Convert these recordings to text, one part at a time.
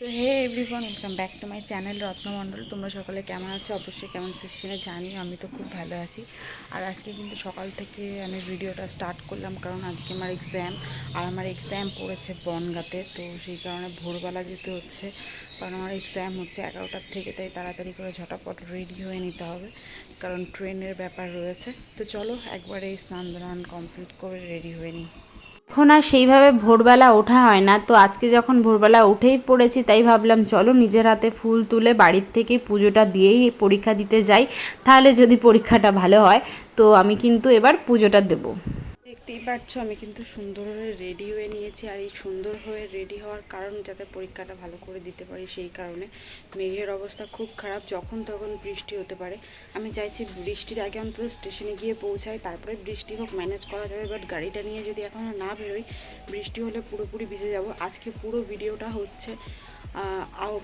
তো hey everyone welcome back to my channel Ratnamondal তোমরা সকলে কেমন আছো? অবশ্যই কেমন সেকশনে জানি, আমি তো খুব ভালো আছি। আর আজকে কিন্তু সকাল থেকে আমি ভিডিওটা স্টার্ট করলাম, কারণ আজকে আমার এক্সাম আর আমার এক্সাম পড়েছে বনগাতে, তো সেই কারণে ভোরবেলা যেতে হচ্ছে। কারণ আমার এক্সাম হচ্ছে এগারোটার থেকে, তাই তাড়াতাড়ি করে ঝটাপট রেডি হয়ে নিতে হবে, কারণ ট্রেনের ব্যাপার রয়েছে। তো চলো একবারে স্নান দান কমপ্লিট করে রেডি হয়ে নিই। এখন আর সেইভাবে ভোরবেলা ওঠা হয় না। তো আজকে যখন ভোরবেলা উঠেই পড়েছি, তাই ভাবলাম, চলো নিজের হাতে ফুল তুলে বাড়ির থেকে পুজোটা দিয়েই পরীক্ষা দিতে যাই। তাহলে যদি পরীক্ষাটা ভালো হয়, তো আমি কিন্তু এবার পুজোটা দেবো। দেখতেই পাচ্ছ আমি কিন্তু সুন্দর হয়ে রেডি হয়ে নিয়েছি। আর এই সুন্দর হয়ে রেডি হওয়ার কারণ যাতে পরীক্ষাটা ভালো করে দিতে পারি সেই কারণে। মেঘের অবস্থা খুব খারাপ, যখন তখন বৃষ্টি হতে পারে। আমি চাইছি বৃষ্টির আগে অন্তত স্টেশনে গিয়ে পৌঁছাই, তারপরে বৃষ্টি হোক ম্যানেজ করা যাবে। বাট গাড়িটা নিয়ে যদি এখনও না বেরোই, বৃষ্টি হলে পুরোপুরি ভিজে যাব। আজকে পুরো ভিডিওটা হচ্ছে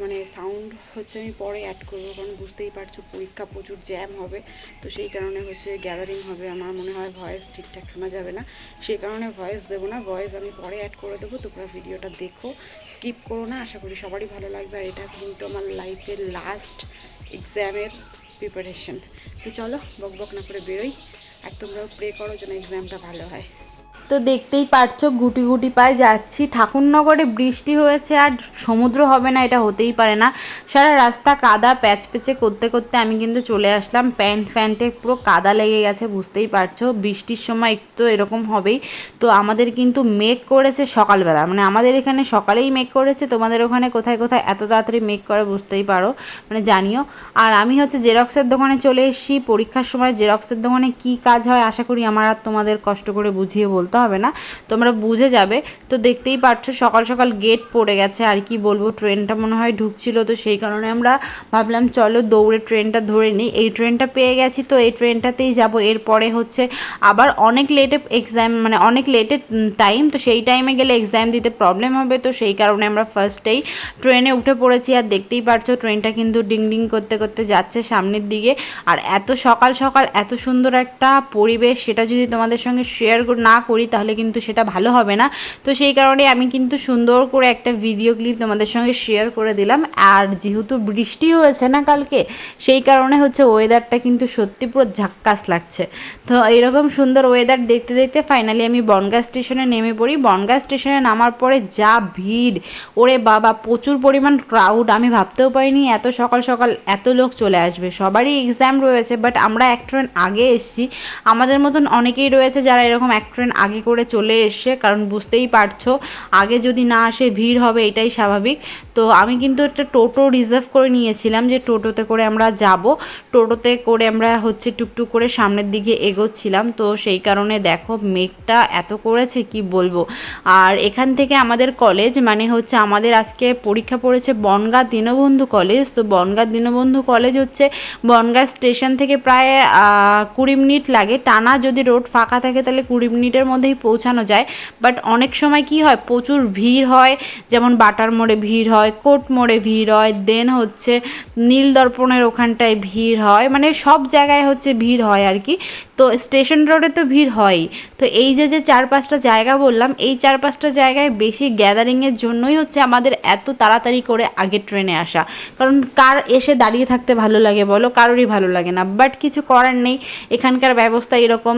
মানে সাউন্ড হচ্ছে আমি পরে অ্যাড করব, কারণ বুঝতেই পারছ পরীক্ষা প্রচুর জ্যাম হবে। তো সেই কারণে হচ্ছে গ্যাদারিং হবে, আমার মনে হয় ভয়েস ঠিকঠাক শোনা যাবে না। সেই কারণে ভয়েস দেবো না ভয়েস আমি পরে অ্যাড করে দেবো তোমরা ভিডিওটা দেখো। স্কিপ করো না, আশা করি সবারই ভালো লাগবে, আর এটা কিন্তু আমার লাইফের লাস্ট এক্সামের প্রিপারেশন তো চলো বক বক না করে বেরোই, আর তোমরাও প্রে করো যেন এক্সামটা ভালো হয়। তো দেখতেই পারছ, গুটি গুটি পায়ে যাচ্ছি। ঠাকুরনগরে বৃষ্টি হয়েছে আর সমুদ্র হবে না, এটা হতেই পারে না। সারা রাস্তা কাদা, প্যাচ পেচে করতে করতে আমি কিন্তু চলে আসলাম। প্যান্ট ফ্যান্টে পুরো কাদা লেগে গেছে, বুঝতেই পারছ। বৃষ্টির সময় একটু এরকম হবেই। তো আমাদের কিন্তু মেঘ করেছে সকালবেলা। মানে আমাদের এখানে সকালেই মেঘ করেছে, তোমাদের ওখানে কোথায় কোথায় এত তাড়াতাড়ি মেঘ করে বুঝতেই পারো। মানে জানিও। আর আমি হচ্ছে জেরক্সের দোকানে চলে এসেছি। পরীক্ষার সময় জেরক্সের দোকানে কি কাজ হয়, আশা করি আমার আর তোমাদের কষ্ট করে বুঝিয়ে বলতে হবে না। তোমরা বুঝে যাবে। তো দেখতেই পাচ্ছ সকাল সকাল গেট পড়ে গেছে। আর কি বলব, ট্রেনটা মনে হয় ঢুকছিল তো সেই কারণে আমরা ভাবলাম, চলো দৌড়ে ট্রেনটা ধরে নিই। এই ট্রেনটা পেয়ে গেছি তো এই ট্রেনটাতেই যাব। এরপরে হচ্ছে আবার অনেক লেটে এক্সাম মানে অনেক লেটে টাইম তো সেই টাইমে গেলে এক্সাম দিতে প্রবলেম হবে। তো সেই কারণে আমরা ফার্স্টেই ট্রেনে উঠে পড়েছি। আর দেখতেই পারছ, ট্রেনটা কিন্তু ডিং ডিং করতে করতে যাচ্ছে সামনের দিকে। আর এত সকাল সকাল এত সুন্দর একটা পরিবেশ, সেটা যদি তোমাদের সঙ্গে শেয়ার না করি তাহলে কিন্তু সেটা ভালো হবে না। তো সেই কারণে আমি কিন্তু সুন্দর করে একটা ভিডিও ক্লিপ তোমাদের সঙ্গে শেয়ার করে দিলাম। আর যেহেতু বৃষ্টি হয়েছে না কালকে, সেই কারণে হচ্ছে ওয়েদারটা কিন্তু সত্যি পুরো ঝাক্কাস লাগছে। তো এরকম সুন্দর ওয়েদার দেখতে দেখতে ফাইনালি আমি বনগা স্টেশনে নেমে পড়ি। বনগা স্টেশনে নামার পরে যা ভিড়, ওরে বাবা, প্রচুর পরিমাণ ক্রাউড আমি ভাবতেও পারিনি এত সকাল সকাল এত লোক চলে আসবে। সবারই এক্সাম রয়েছে বাট আমরা এক ট্রেন আগে এসেছি। আমাদের মতন অনেকেই রয়েছে যারা এরকম এক ট্রেন আগে করে চলে এসছে কারণ বুঝতেই পারছ, আগে যদি না আসে ভিড় হবে, এটাই স্বাভাবিক। তো আমি কিন্তু একটা টোটো রিজার্ভ করে নিয়েছিলাম যে টোটোতে করে আমরা যাব। টোটোতে করে আমরা হচ্ছে টুকটুক করে সামনের দিকে এগোচ্ছিলাম। তো সেই কারণে দেখো, মেঘটা এত করেছে, কি বলব? আর এখান থেকে আমাদের কলেজ মানে হচ্ছে আমাদের আজকে পরীক্ষা পড়েছে বনগা দীনবন্ধু কলেজ। তো বনগা দীনবন্ধু কলেজ হচ্ছে বনগা স্টেশন থেকে প্রায় কুড়ি মিনিট লাগে। টানা যদি রোড ফাঁকা থাকে, তাহলে কুড়ি মিনিটের মধ্যেই পৌঁছানো যায়। বাট অনেক সময় কি হয়, প্রচুর ভিড় হয়, যেমন বাটার মোড়ে ভিড় হয় কোট মোড়ে ভিড় হয় দেন হচ্ছে নীল দর্পণের ওখানটায় ভিড় হয় মানে সব জায়গায় হচ্ছে ভিড় হয় আর কি। তো স্টেশন রোডে তো ভিড় হয়ই। তো এই যে যে চার পাঁচটা জায়গা বললাম, এই চার পাঁচটা জায়গায় বেশি গ্যাদারিংয়ের জন্যই হচ্ছে আমাদের এত তাড়াতাড়ি করে আগে ট্রেনে আসা। কারণ কার এসে দাঁড়িয়ে থাকতে ভালো লাগে বলো, কারোরই ভালো লাগে না। বাট কিছু করার নেই, এখানকার ব্যবস্থা এরকম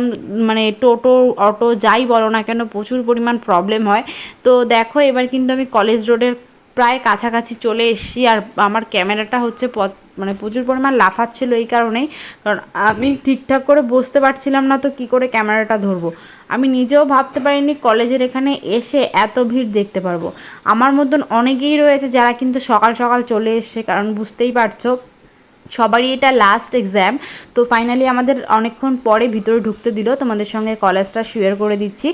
মানে টোটো, অটো যাই বলো না কেন, প্রচুর পরিমাণ প্রবলেম হয়। তো দেখো, এবার কিন্তু আমি কলেজ রোডের প্রায় কাছাকাছি চলে এসেছি আর আমার ক্যামেরাটা হচ্ছে পথ মানে প্রচুর পরিমাণ লাফাচ্ছিল এই কারণেই। কারণ আমি ঠিকঠাক করে বসতে পারছিলাম না তো কি করে ক্যামেরাটা ধরবো? আমি নিজেও ভাবতে পারিনি কলেজের এখানে এসে এত ভিড় দেখতে পারব। আমার মতন অনেকেই রয়েছে যারা কিন্তু সকাল সকাল চলে এসছে, কারণ বুঝতেই পারছ সবারই এটা লাস্ট এক্সাম তো ফাইনালি আমাদের অনেকক্ষণ পরে ভিতরে ঢুকতে দিল। তোমাদের সঙ্গে কলেজটা শেয়ার করে দিচ্ছি।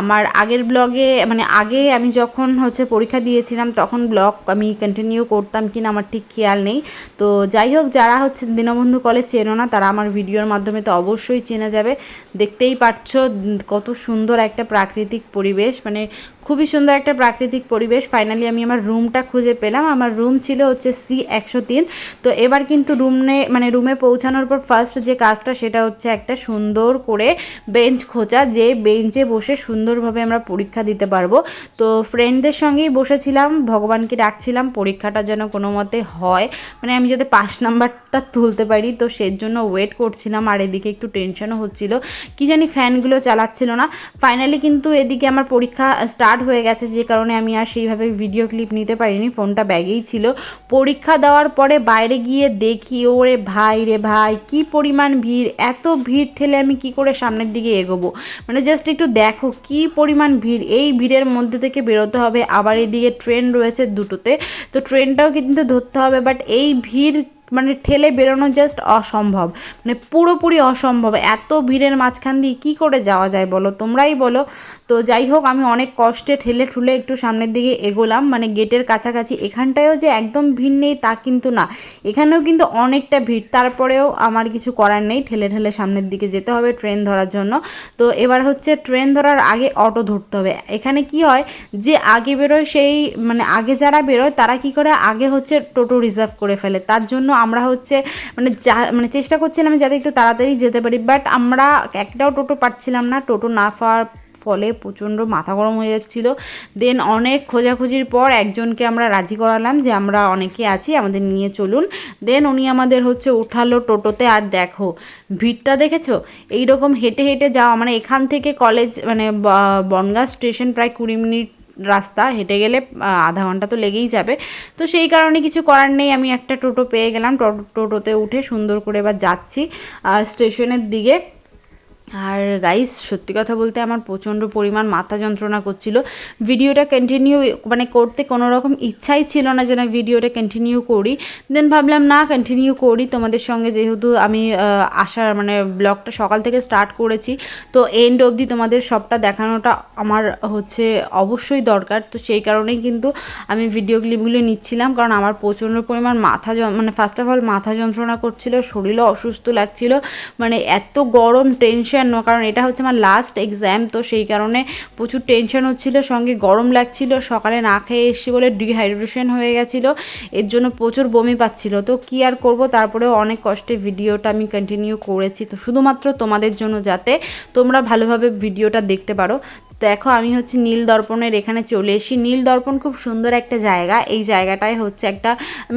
আমার আগের ব্লগে মানে আগে আমি যখন হচ্ছে পরীক্ষা দিয়েছিলাম, তখন ব্লগ আমি কন্টিনিউ করতাম কিনা আমার ঠিক খেয়াল নেই। তো যাই হোক, যারা হচ্ছে দীনবন্ধু কলেজ চেনো না, তারা আমার ভিডিওর মাধ্যমে তো অবশ্যই চেনা যাবে। দেখতেই পাচ্ছ কত সুন্দর একটা প্রাকৃতিক পরিবেশ। মানে খুবই সুন্দর একটা প্রাকৃতিক পরিবেশ। ফাইনালি আমি আমার রুমটা খুঁজে পেলাম। আমার রুম ছিল হচ্ছে সি একশো তিন। তো এবার কিন্তু রুমে মানে রুমে পৌঁছানোর পর ফার্স্ট যে কাজটা সেটা হচ্ছে একটা সুন্দর করে বেঞ্চ খোঁজা, যে বেঞ্চে বসে সুন্দরভাবে আমরা পরীক্ষা দিতে পারব। তো ফ্রেন্ডদের সঙ্গেই বসেছিলাম, ভগবানকে ডাকছিলাম, পরীক্ষাটা যেন কোনো মতে হয়। মানে আমি যাতে পাস নাম্বারটা তুলতে পারি, তো সেই জন্য ওয়েট করছিলাম। আর এদিকে একটু টেনশনও হচ্ছিল। কি জানি ফ্যানগুলো চালাচ্ছিল না। ফাইনালি কিন্তু এদিকে আমার পরীক্ষা স্টার্ট হয়ে গেছে, যে কারণে আমি আর সেইভাবে ভিডিও ক্লিপ নিতে পারিনি ফোনটা ব্যাগেই ছিল। পরীক্ষা দেওয়ার পরে বাইরে গিয়ে দেখি, ওরে ভাই রে ভাই, কি পরিমাণ ভিড়, এত ভিড় ঠেলে আমি কি করে সামনের দিকে এগোবো? মানে জাস্ট একটু দেখো, কি পরিমাণ ভিড়, এই ভিড়ের মধ্যে থেকে বেরোতে হবে। আবার এদিকে ট্রেন রয়েছে দুটোতে, তো ট্রেনটাও কিন্তু ধরতে হবে বাট এই ভিড় মানে ঠেলে বেরোনো জাস্ট অসম্ভব। মানে পুরোপুরি অসম্ভব। এত ভিড়ের মাঝখান দিয়ে কী করে যাওয়া যায় বলো? তোমরাই বলো। তো যাই হোক, আমি অনেক কষ্টে ঠেলে ঠুলে একটু সামনের দিকে এগোলাম। মানে গেটের কাছাকাছি এখানটায়ও যে একদম ভিড় নেই তা কিন্তু না। এখানেও কিন্তু অনেকটা ভিড়। তারপরেও আমার কিছু করার নেই। ঠেলে ঠেলে সামনের দিকে যেতে হবে ট্রেন ধরার জন্য। তো এবার হচ্ছে ট্রেন ধরার আগে অটো ধরতে হবে। এখানে কি হয় যে আগে বেরোয় সেই মানে আগে যারা বেরোয় তারা কি করে? আগে হচ্ছে টোটো রিজার্ভ করে ফেলে। তার জন্য আমরা হচ্ছে মানে যা মানে চেষ্টা করছিলাম যাতে একটু তাড়াতাড়ি যেতে পারি বাট আমরা একটাও টোটো পাচ্ছিলাম না। টোটো না পাওয়ার ফলে প্রচণ্ড মাথা গরম হয়ে যাচ্ছিল। দেন অনেক খোঁজাখুঁজির পর একজনকে আমরা রাজি করালাম যে আমরা অনেকে আছি, আমাদের নিয়ে চলুন। দেন উনি আমাদের হচ্ছে উঠালো টোটোতে, আর দেখো, ভিড়টা দেখেছ? এইরকম হেঁটে হেঁটে যাওয়া মানে এখান থেকে কলেজ মানে বনগাঁ স্টেশন প্রায় কুড়ি মিনিট রাস্তা, হেঁটে গেলে আধা ঘণ্টা তো লেগেই যাবে। তো সেই কারণে কিছু করার নেই, আমি একটা টোটো পেয়ে গেলাম। টোটো টোটোতে উঠে সুন্দর করে এবার যাচ্ছি স্টেশনের দিকে। আর গাইস সত্যি কথা বলতে আমার প্রচণ্ড পরিমাণ মাথা যন্ত্রণা করছিল। ভিডিওটা কন্টিনিউ মানে করতে কোনো রকম ইচ্ছাই ছিল না যে না ভিডিওটা কন্টিনিউ করি। দেন ভাবলাম, না কন্টিনিউ করি। তোমাদের সঙ্গে যেহেতু আমি আসার মানে ব্লগটা সকাল থেকে স্টার্ট করেছি, তো এন্ড অবধি তোমাদের সবটা দেখানোটা আমার হচ্ছে অবশ্যই দরকার। তো সেই কারণেই কিন্তু আমি ভিডিও ক্লিপগুলো নিচ্ছিলাম, কারণ আমার প্রচণ্ড পরিমাণ মাথা মানে ফার্স্ট অফ অল মাথা যন্ত্রণা করছিল, শরীরও অসুস্থ লাগছিল। মানে এত গরম টেনশন কারণ এটা হচ্ছে আমার লাস্ট এক্সাম তো সেই কারণে প্রচুর টেনশন হচ্ছিল, সঙ্গে গরম লাগছিল, সকালে না খেয়ে এসছি বলে ডিহাইড্রেশন হয়ে গেছিল, এর জন্য প্রচুর বমি পাচ্ছিল। তো কি আর করব? তারপরেও অনেক কষ্টে ভিডিওটা আমি কন্টিনিউ করেছি। তো শুধুমাত্র তোমাদের জন্য যাতে তোমরা ভালোভাবে ভিডিওটা দেখতে পারো। দেখো, আমি হচ্ছে নীল দর্পণের এখানে চলে এসি নীল দর্পণ খুব সুন্দর একটা জায়গা। এই জায়গাটায় হচ্ছে একটা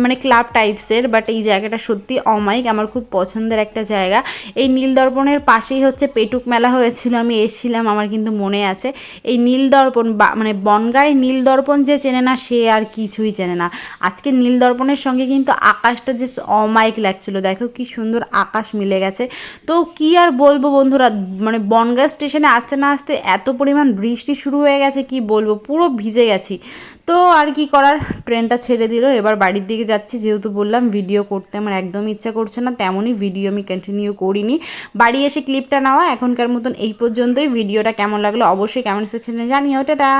মানে ক্লাব টাইপসের বাট এই জায়গাটা সত্যি অমায়িক, আমার খুব পছন্দের একটা জায়গা। এই নীল দর্পণের পাশেই হচ্ছে পেটুক মেলা হয়েছিল, আমি এসেছিলাম, আমার কিন্তু মনে আছে। এই নীল দর্পণ মানে বনগাঁয় নীল দর্পণ যে চেনে না, সে আর কিছুই চেনে না। আজকে নীল দর্পণের সঙ্গে কিন্তু আকাশটা যে অমায়িক লাগছিল। দেখো কি সুন্দর আকাশ মিলে গেছে। তো কি আর বলব বন্ধুরা মানে বনগাঁ স্টেশনে আসতে না আসতে এত পরিমাণ বৃষ্টি শুরু হয়ে গেছে, কি বলব? পুরো ভিজে গেছি। তো আর কি করার? ট্রেনটা ছেড়ে দিল, এবার বাড়ির দিকে যাচ্ছি। যেহেতু বললাম ভিডিও করতে আমার একদম ইচ্ছা করছে না, তেমনই ভিডিও আমি কন্টিনিউ করিনি। বাড়ি এসে ক্লিপটা নেওয়া, এখনকার মতন এই পর্যন্তই। ভিডিওটা কেমন লাগল অবশ্যই কমেন্ট সেকশনে জানিও। টাটা!